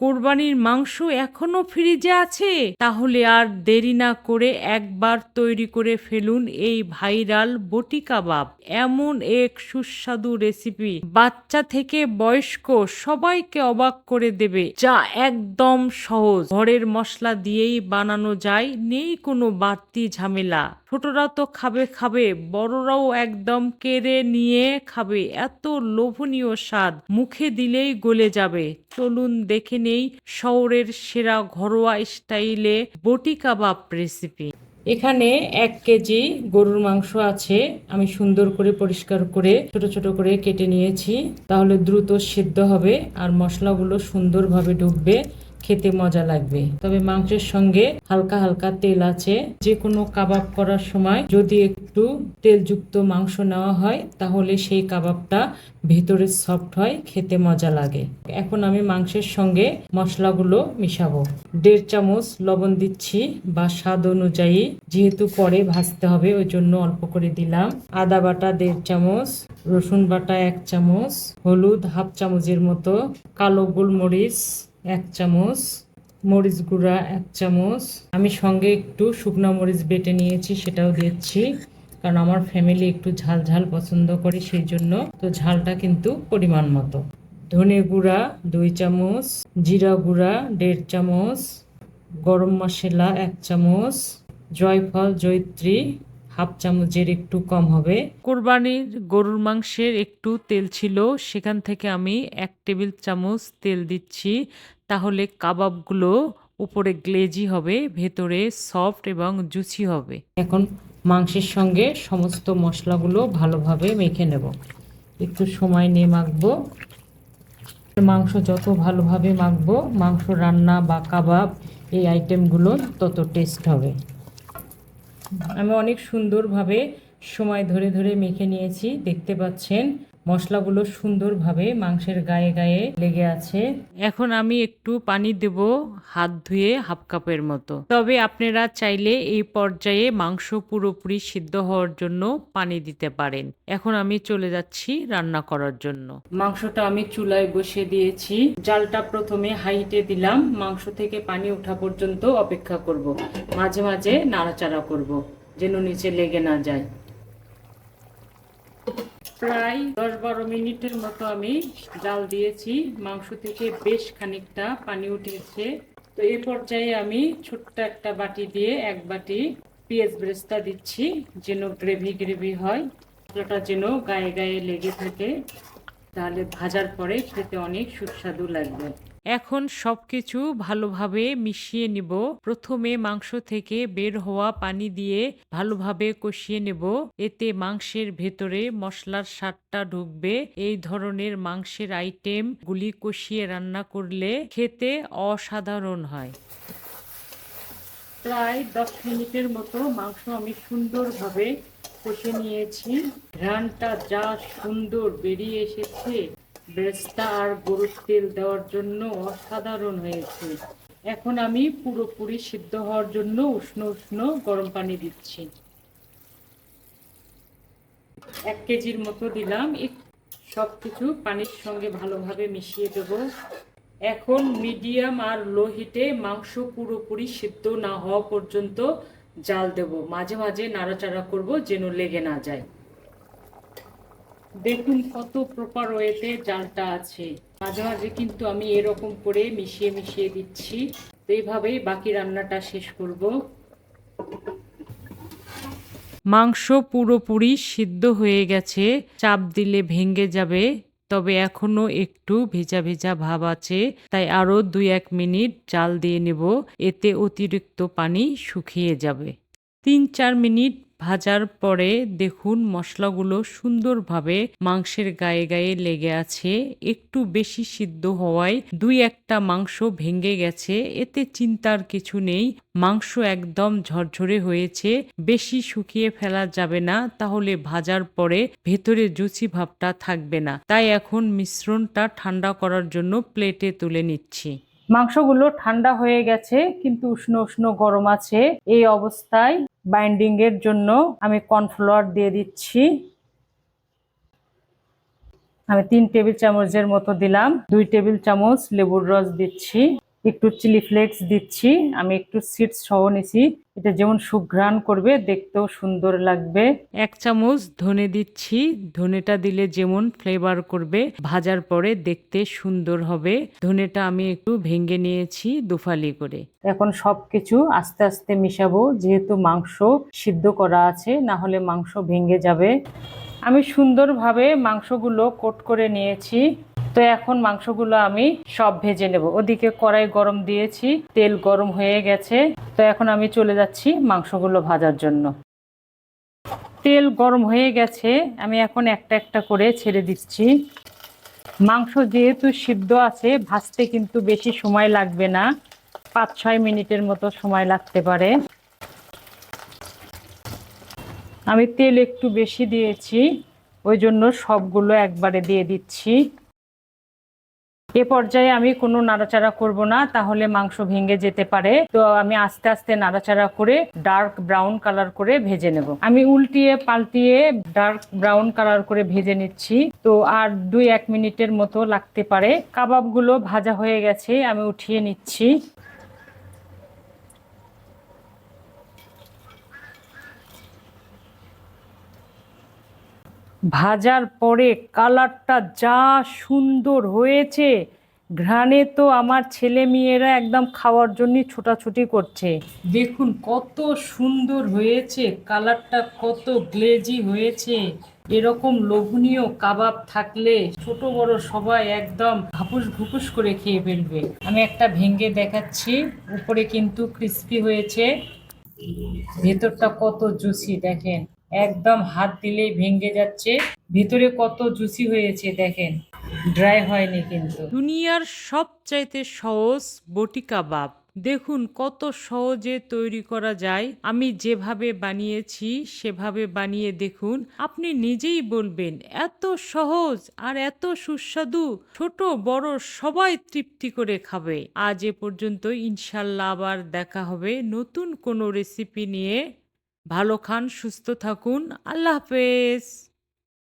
কোরবানির মাংস এখনও ফ্রিজে আছে? তাহলে আর দেরি না করে একবার তৈরি করে ফেলুন এই ভাইরাল বটি কাবাব। এমন এক সুস্বাদু রেসিপি বাচ্চা থেকে বয়স্ক সবাইকে অবাক করে দেবে, যা একদম সহজ। ঘরের মশলা দিয়েই বানানো যায়, নেই কোনো বাড়তি ঝামেলা। ছোটরা তো খাবে খাবে। বড়রাও একদম কেড়ে নিয়ে খাবে। এত লোভনীয় স্বাদ। মুখে দিলেই গলে যাবে। চলুন দেখে নেই শহরের সেরা ঘরোয়া স্টাইলে বটি কাবাব রেসিপি এখানে এক কেজি গরুর মাংস আছে। আমি সুন্দর করে পরিষ্কার করে, ছোট ছোট করে কেটে নিয়েছি। তাহলে দ্রুত সিদ্ধ হবে আর মশলাগুলো সুন্দরভাবে ঢুকবে খেতে মজা লাগবে। তবে মাংসের সঙ্গে হালকা হালকা তেল আছে। যে কোনো কাবাব করার সময় যদি একটু তেলযুক্ত মাংস নেওয়া হয়, তাহলে সেই কাবাবটা ভেতরে সফট হয়, খেতে মজা লাগে। এখন আমি মাংসের সঙ্গে মশলাগুলো মিশাবো। দেড় চামচ লবণ দিচ্ছি বা স্বাদ অনুযায়ী। যেহেতু পরে ভাজতে হবে, ওই জন্য অল্প করে দিলাম। আদা বাটা দেড় চামচ, রসুন বাটা এক চামচ, হলুদ হাফ চামচের মতো, কালো গোলমরিচ এক চামচ, মরিচ গুঁড়া এক চামচ। আমি সঙ্গে একটু শুকনো মরিচ বেটে নিয়েছি, সেটাও দিচ্ছি। কারণ আমার ফ্যামিলি একটু ঝাল ঝাল পছন্দ করে সেই জন্য। তো ঝালটা কিন্তু পরিমাণ মতো। ধনে গুঁড়া দুই চামচ, জিরা গুঁড়া দেড় চামচ, গরম মশলা এক চামচ, জয়ফল, জয়ত্রী হাফ চামচের একটু কম হবে। কোরবানির গরুর মাংসের একটু তেল ছিল সেখান থেকে আমি এক টেবিল চামচ তেল দিচ্ছি। তাহলে কাবাবগুলো উপরে গ্লেজি হবে ভেতরে সফট এবং জুসি হবে। এখন মাংসের সঙ্গে সমস্ত মশলাগুলো ভালোভাবে মেখে নেব। একটু সময় নিয়ে মাখবো। মাংস যত ভালোভাবে মাখবো মাংস রান্না বা কাবাব এই আইটেমগুলো তত টেস্ট হবে। আমি অনেক সুন্দরভাবে সময় ধরে ধরে মেখে নিয়েছি দেখতে পাচ্ছেন। মশলাগুলো সুন্দরভাবে মাংসের গায়ে গায়ে লেগে আছে। এখন আমি একটু পানি দেব হাত ধুয়ে হাফ কাপের মতো। তবে আপনারা চাইলে এই পর্যায়ে মাংস পুরোপুরি সিদ্ধ হওয়ার জন্য পানি দিতে পারেন। এখন আমি চলে যাচ্ছি রান্না করার জন্য। মাংসটা আমি চুলায় বসিয়ে দিয়েছি। জালটা প্রথমে হাইটে দিলাম। মাংস থেকে পানি ওঠা পর্যন্ত অপেক্ষা করব। মাঝে মাঝে নাড়াচাড়া করব, যেন নিচে লেগে না যায়। প্রায় দশ বারো মিনিটের মতো আমি জাল দিয়েছি। মাংস থেকে বেশ খানিকটা পানি উঠেছে। তো এই পর্যায়ে আমি ছোট্ট একটা বাটি দিয়ে এক বাটি পেঁয়াজ ব্রেস্তা দিচ্ছি, যেন গ্রেভি গ্রেভি হয়। মশলাটা যেন গায়ে গায়ে লেগে থাকে, তাহলে ভাজার পরে খেতে অনেক সুস্বাদু লাগবে। এখন সবকিছু ভালোভাবে মিশিয়ে নিব। প্রথমে মাংস থেকে বের হওয়া পানি দিয়ে ভালোভাবে কষিয়ে নেব। এতে মাংসের ভেতরে মশলার স্বাদটা ঢুকবে। এই ধরনের মাংসের আইটেম গুলি কষিয়ে রান্না করলে খেতে অসাধারণ হয়। প্রায় দশ মিনিটের মতো মাংস আমি সুন্দরভাবে কষে নিয়েছি। ঘ্রানটা যা সুন্দর বেরিয়ে এসেছে। বেস্তা আর গরুর তেল দেওয়ার জন্য অসাধারণ হয়েছে। এখন আমি পুরোপুরি সিদ্ধ হওয়ার জন্য উষ্ণ উষ্ণ গরম পানি দিচ্ছি। এক কেজির মতো দিলাম। সব কিছু পানির সঙ্গে ভালোভাবে মিশিয়ে দেব। এখন মিডিয়াম আর লো হিটে মাংস পুরোপুরি সিদ্ধ না হওয়া পর্যন্ত জাল দেব। মাঝে মাঝে নাড়াচাড়া করব যেন লেগে না যায়। দেখুন কত প্রপার ওয়েতে জালটা আছে। মাঝে মাঝে কিন্তু আমি এরকম করে মিশিয়ে মিশিয়ে দিচ্ছি। তো এইভাবেই বাকি রান্নাটা শেষ করব। মাংস পুরোপুরি সিদ্ধ হয়ে গেছে। চাপ দিলে ভেঙে যাবে, তবে এখনও একটু ভেজা ভেজা ভাব আছে। তাই আরও দুই এক মিনিট জাল দিয়ে নেব, এতে অতিরিক্ত পানি শুকিয়ে যাবে। তিন চার মিনিট ভাজার পরে দেখুন মশলাগুলো সুন্দরভাবে মাংসের গায়ে গায়ে লেগে আছে। একটু বেশি সিদ্ধ হওয়ায় দুই একটা মাংস ভেঙে গেছে। এতে চিন্তার কিছু নেই। মাংস একদম ঝরঝরে হয়েছে। বেশি শুকিয়ে ফেলা যাবে না। তাহলে ভাজার পরে ভেতরে জুচি ভাবটা থাকবে না। তাই এখন মিশ্রণটা ঠান্ডা করার জন্য প্লেটে তুলে নিচ্ছি। মাংসগুলো ঠান্ডা হয়ে গেছে, কিন্তু উষ্ণ উষ্ণ গরম আছে। এই অবস্থায় বাইন্ডিং এর জন্য আমি কর্নফ্লাওয়ার দিয়ে দিচ্ছি। আমি তিন টেবিল চামচের মতো দিলাম। দুই টেবিল চামচ লেবুর রস দিচ্ছি। একটু চিলি ফ্লেক্স দিচ্ছি। আমি একটু সিডস সহ নিছি। এটা যেমন সুঘ্রাণ করবে দেখতেও সুন্দর লাগবে। এক চামচ ধনে দিচ্ছি। ধনেটা দিলে যেমন ফ্লেভার করবে ভাজার পরে দেখতে সুন্দর হবে। ধনেটা আমি একটু ভেঙে নিয়েছি দুফালি করে। এখন সবকিছু আস্তে আস্তে মিশাবো। যেহেতু মাংস সিদ্ধ করা আছে না হলে মাংস ভেঙে যাবে। আমি সুন্দরভাবে মাংসগুলো কোট করে নিয়েছি। তো এখন মাংসগুলো আমি সব ভেজে নেব। ওদিকে কড়াই গরম দিয়েছি, তেল গরম হয়ে গেছে। তো এখন আমি চলে যাচ্ছি মাংসগুলো ভাজার জন্য। তেল গরম হয়ে গেছে, আমি এখন একটা একটা করে ছেড়ে দিচ্ছি। মাংস যেহেতু সিদ্ধ আছে, ভাজতে কিন্তু বেশি সময় লাগবে না। পাঁচ ছয় মিনিটের মতো সময় লাগতে পারে। আমি তেল একটু বেশি দিয়েছি, ওই জন্য সবগুলো একবারে দিয়ে দিচ্ছি। এ পর্যায়ে আমি কোনো নাড়াচাড়া করব না, তাহলে মাংস ভেঙে যেতে পারে। তো আমি আস্তে আস্তে নাড়াচাড়া করে ডার্ক ব্রাউন কালার করে ভেজে নেব। আমি উল্টিয়ে পাল্টিয়ে ডার্ক ব্রাউন কালার করে ভেজে নিচ্ছি। তো আর দুই এক মিনিটের মতো লাগতে পারে। কাবাবগুলো ভাজা হয়ে গেছে, আমি উঠিয়ে নিচ্ছি। ভাজার পরে কালারটা যা সুন্দর হয়েছে। ঘ্রাণে তো আমার ছেলে মেয়েরা একদম খাওয়ার জন্য ছোটাছুটি করছে। দেখুন কত সুন্দর হয়েছে, কালারটা কত গ্লেজি হয়েছে। এরকম লোভনীয় কাবাব থাকলে ছোট বড় সবাই একদম ঘাপুস ঘুপুস করে খেয়ে ফেলবে। আমি একটা ভেঙে দেখাচ্ছি, উপরে কিন্তু ক্রিস্পি হয়েছে। ভেতরটা কত জুসি দেখেন। একদম হাত দিলেই ভেঙে যাচ্ছে। ভিতরে কত জুসি হয়েছে দেখেন। ড্রাই হয়নি কিন্তু। দুনিয়ার সবচাইতে সহজ বটি কাবাব। দেখুন কত সহজে তৈরি করা যায়। আমি যেভাবে বানিয়েছি, সেভাবে বানিয়ে দেখুন। আপনি নিজেই বলবেন, এত সহজ আর এত সুস্বাদু। ছোট, বড় সবাই তৃপ্তি করে খাবে। আজ এ পর্যন্ত ইনশাল্লাহ আবার দেখা হবে নতুন কোনো রেসিপি নিয়ে। ভালো খান সুস্থ থাকুন। আল্লাহ হাফেজ।